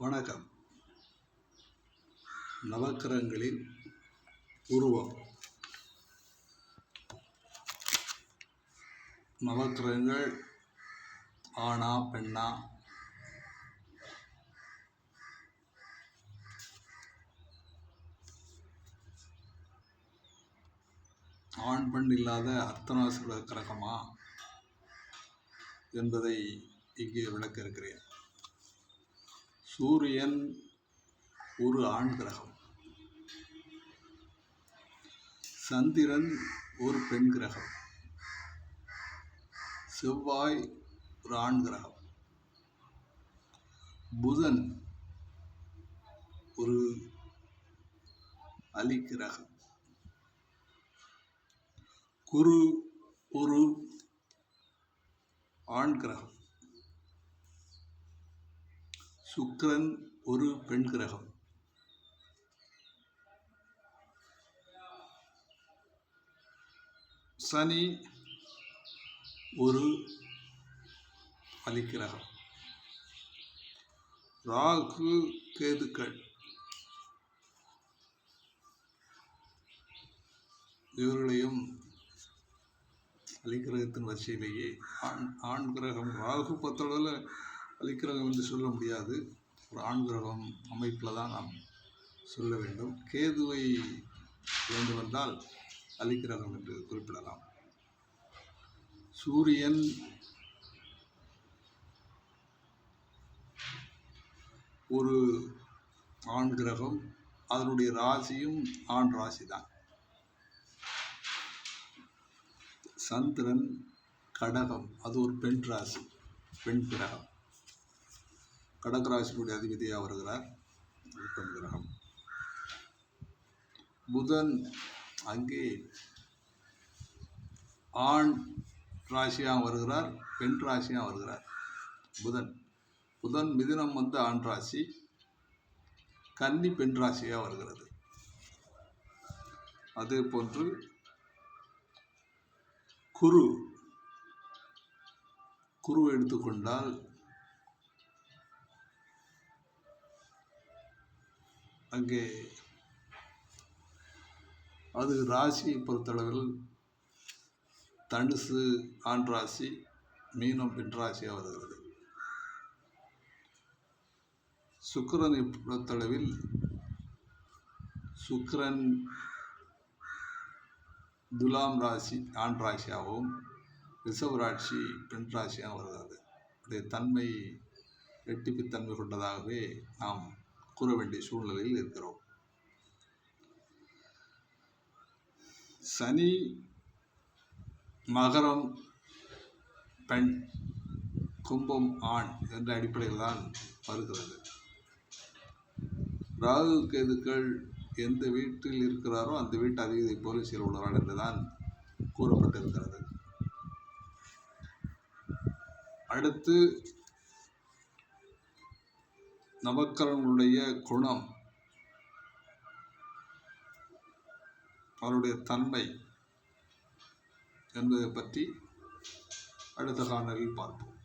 வணக்கம். நவக்கிரகங்களின் உருவம். நவக்கிரகங்கள் ஆணா பெண்ணா? ஆண் பெண் இல்லாத அர்த்தநாசுர கிரகமா? என்பதை இங்கே விளக்க இருக்கிறேன். சூரியன் ஒரு ஆண் கிரகம். சந்திரன் ஒரு பெண் கிரகம். செவ்வாய் ஒரு ஆண் கிரகம். புதன் ஒரு அலி கிரகம். குரு ஒரு ஆண் கிரகம். சுக்கிரன் ஒரு பெண் கிரகம். சனி ஒரு அலிக்கிரகம் ராகு கேதுக்கள். இவர்களையும் அலிக்கிரகத்தின் வரிசையிலேயே ஆண் ஆண் கிரகம். ராகு பத்தளவில் கலிக்கிரகம் என்று சொல்ல முடியாது. ஒரு ஆண் கிரகம் அமைப்பில் தான் நாம் சொல்ல வேண்டும். கேதுவை வேண்டுமென்றால் அலிக்கிரகம் என்று குறிப்பிடலாம். சூரியன் ஒரு ஆண் கிரகம் அதனுடைய ராசியும் ஆண் ராசி தான். சந்திரன் கடகம் அது ஒரு பெண் ராசி பெண் கிரகம். கடகராசினுடைய அதிபதியாக வருகிறார் அது கிரகம். புதன் அங்கே ஆண் ராசியாக வருகிறார் பெண் ராசியாக வருகிறார். புதன். புதன் மிதினம் வந்து ஆண் ராசி கன்னி பெண் ராசியாக வருகிறது. அதே போன்று குரு. குரு எடுத்துக்கொண்டால் அங்கே அது ராசியை பொறுத்தளவில் தனுசு ஆண் ராசி மீனம் பெண் ராசியாக வருகிறது. சுக்கரனை பொறுத்தளவில் சுக்கரன் துலாம் ராசி ஆண் ராசியாகவும் ரிஷப பெண் ராசியாக வருகிறது. உடைய தன்மை ரெட்டிப்புத்தன்மை கொண்டதாகவே நாம் கூற வேண்டிய சூழ்நிலையில் இருக்கிறோம். சனி மகரம் பெண் கும்பம் ஆண் என்ற அடிப்படையில் தான் வருகிறது. ராகு கேதுக்கள் எந்த வீட்டில் இருக்கிறாரோ அந்த வீட்டு அதிபதி சீர் உள்ளவர்கள் என்றுதான் கூறப்பட்டிருக்கிறது. அடுத்து நவக்கரனுடைய குணம் அவருடைய தன்மை என்பதை பற்றி அடுத்த காணலில் பார்ப்போம்.